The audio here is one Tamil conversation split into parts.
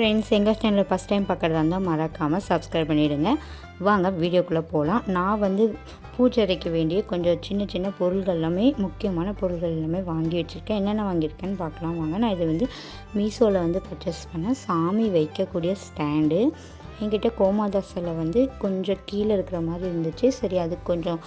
ஃப்ரெண்ட்ஸ் எங்கள் சேனலில் ஃபஸ்ட் டைம் பார்க்குறதா இருந்தால் மறக்காமல் சப்ஸ்கிரைப் பண்ணிவிடுங்க வாங்க வீடியோக்குள்ளே போகலாம் நான் வந்து பூஜைக்கு வேண்டிய கொஞ்சம் சின்ன சின்ன பொருள்கள் எல்லாமே முக்கியமான பொருள்கள் எல்லாமே வாங்கி வச்சுருக்கேன். என்னென்ன வாங்கியிருக்கேன்னு பார்க்கலாம். வாங்க நான் இதை வந்து மீஷோவில் வந்து பர்ச்சேஸ் பண்ணேன். சாமி வைக்கக்கூடிய ஸ்டாண்டு என்கிட்ட கோமாதா சிலை வந்து கொஞ்சம் கீழே இருக்கிற மாதிரி இருந்துச்சு. சரி அதுக்கு கொஞ்சம்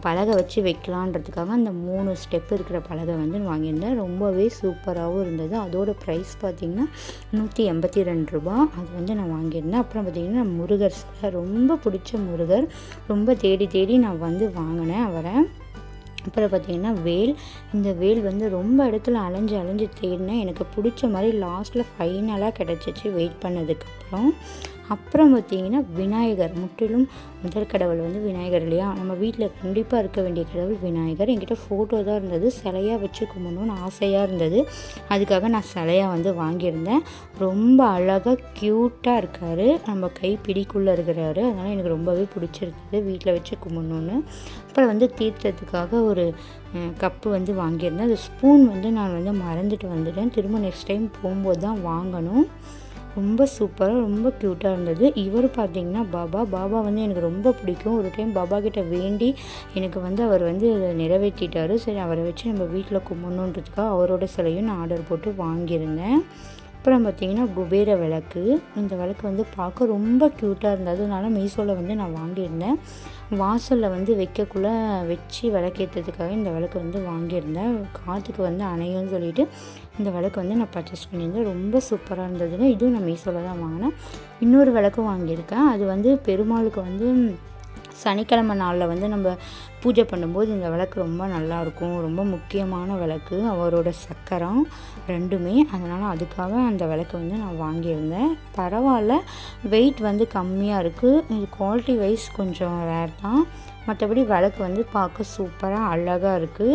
பலகை வச்சு வைக்கலான்றதுக்காக அந்த மூணு ஸ்டெப் இருக்கிற பலகை வந்து வாங்கியிருந்தேன். ரொம்பவே சூப்பராகவும் இருந்தது. அதோடய ப்ரைஸ் பார்த்திங்கன்னா நூற்றி எண்பத்தி ரெண்டு ரூபா. அது வந்து நான் வாங்கியிருந்தேன். அப்புறம் பார்த்திங்கன்னா முருகர் சிலை ரொம்ப பிடிச்ச முருகர். ரொம்ப தேடி தேடி நான் வந்து வாங்கினேன் அவரை. அப்புறம் பார்த்திங்கன்னா வேல். இந்த வேல் வந்து ரொம்ப இடத்துல அலைஞ்சு அலைஞ்சு தேடினேன். எனக்கு பிடிச்ச மாதிரி லாஸ்ட்டில் ஃபைனலாக கிடச்சிச்சு வெயிட் பண்ணதுக்கப்புறம் அப்புறம் பார்த்திங்கன்னா விநாயகர். முற்றிலும் முதல் கடவுள் வந்து விநாயகர் இல்லையா? நம்ம வீட்டில் கண்டிப்பாக இருக்க வேண்டிய கடவுள் விநாயகர். என்கிட்ட ஃபோட்டோ தான் இருந்தது. சிலையாக வச்சு கும்பிடணும்னு ஆசையாக இருந்தது. அதுக்காக நான் சிலையாக வந்து வாங்கியிருந்தேன். ரொம்ப அழகாக க்யூட்டாக இருக்கார். நம்ம கை பிடிக்குள்ளே இருக்கிறாரு. அதனால் எனக்கு ரொம்பவே பிடிச்சிருந்தது வீட்டில் வச்சு கும்பிடணுன்னு அப்புறம் வந்து தீர்த்தத்துக்காக ஒரு கப்பு வந்து வாங்கியிருந்தேன். அது ஸ்பூன் வந்து நான் வந்து மறந்துட்டு வந்துட்டேன். திரும்ப நெக்ஸ்ட் டைம் போகும்போது தான் வாங்கணும். ரொம்ப சூப்பராக ரொம்ப க்யூட்டாக இருந்தது. இவர் பார்த்தீங்கன்னா பாபா. பாபா வந்து எனக்கு ரொம்ப பிடிக்கும். ஒரு டைம் பாபா கிட்ட வேண்டி எனக்கு வந்து அவர் வந்து நிறைவேற்றிட்டார். சரி அவரை வச்சு நம்ம வீட்டில் கும்பிடணுன்றதுக்காக அவரோட சிலையும் நான் ஆர்டர் போட்டு வாங்கியிருந்தேன். அப்புறம் பார்த்திங்கன்னா குபேர விளக்கு. இந்த விளக்கு வந்து பார்க்க ரொம்ப க்யூட்டாக இருந்தது. அதனால மீஷோவில் வந்து நான் வாங்கியிருந்தேன். வாசலில் வந்து வைக்கக்குள்ளே வச்சு விளக்கேற்றதுக்காக இந்த விளக்கு வந்து வாங்கியிருந்தேன். காற்றுக்கு வந்து அணையும்னு சொல்லிட்டு இந்த விளக்கு வந்து நான் பர்ச்சேஸ் பண்ணியிருந்தேன். ரொம்ப சூப்பராக இருந்ததுங்க. இதுவும் நான் மீஷோவில் தான் வாங்கினேன். இன்னொரு விளக்கு வாங்கியிருக்கேன். அது வந்து பெருமாளுக்கு வந்து சனிக்கிழமை நாளில் வந்து நம்ம பூஜை பண்ணும்போது இந்த விளக்கு ரொம்ப நல்லாயிருக்கும். ரொம்ப முக்கியமான விளக்கு. அவரோட சக்கரம் ரெண்டுமே. அதனால் அதுக்காக அந்த விளக்கு வந்து நான் வாங்கியிருந்தேன். பரவாயில்ல. வெயிட் வந்து கம்மியாக இருக்குது இது குவாலிட்டி வைஸ் கொஞ்சம் ரேர் தான். மற்றபடி விளக்கு வந்து பார்க்க சூப்பராக அழகாக இருக்குது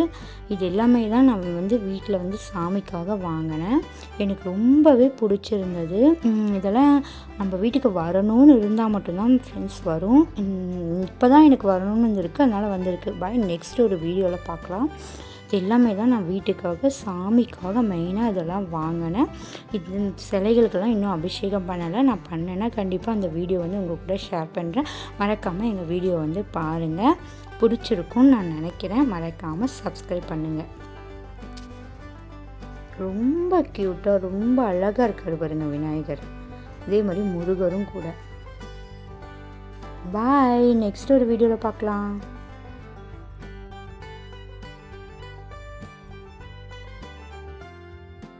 இது எல்லாமே தான் நான் வந்து வீட்டில் வந்து சாமிக்காக வாங்கினேன். எனக்கு ரொம்பவே பிடிச்சிருந்தது. இதெல்லாம் நம்ம வீட்டுக்கு வரணும்னு இருந்தால் மட்டும்தான் ஃப்ரெண்ட்ஸ் வரும். இப்போ தான் எனக்கு வரணும்னு இருக்குது அதனால் வந்திருக்கு. பாய் நெக்ஸ்ட் ஒரு வீடியோவில் பார்க்கலாம். இது எல்லாமே தான் நான் வீட்டுக்காக சாமிக்காக மெயினாக இதெல்லாம் வாங்கினேன். இது சிலைகளுக்கெல்லாம் இன்னும் அபிஷேகம் பண்ணலை. நான் பண்ணேன்னா கண்டிப்பாக அந்த வீடியோ வந்து உங்கள் கூட ஷேர் பண்ணுறேன் மறக்காமல் எங்கள் வீடியோ வந்து பாருங்கள் பிடிச்சிருக்கும்னு நான் நினைக்கிறேன். மறக்காமல் சப்ஸ்கிரைப் பண்ணுங்கள் ரொம்ப க்யூட்டாக ரொம்ப அழகாக இருக்கார் பாருங்க விநாயகர். அதே மாதிரி முருகரும் கூட. பாய் நெக்ஸ்ட் ஒரு வீடியோவில் பார்க்கலாம்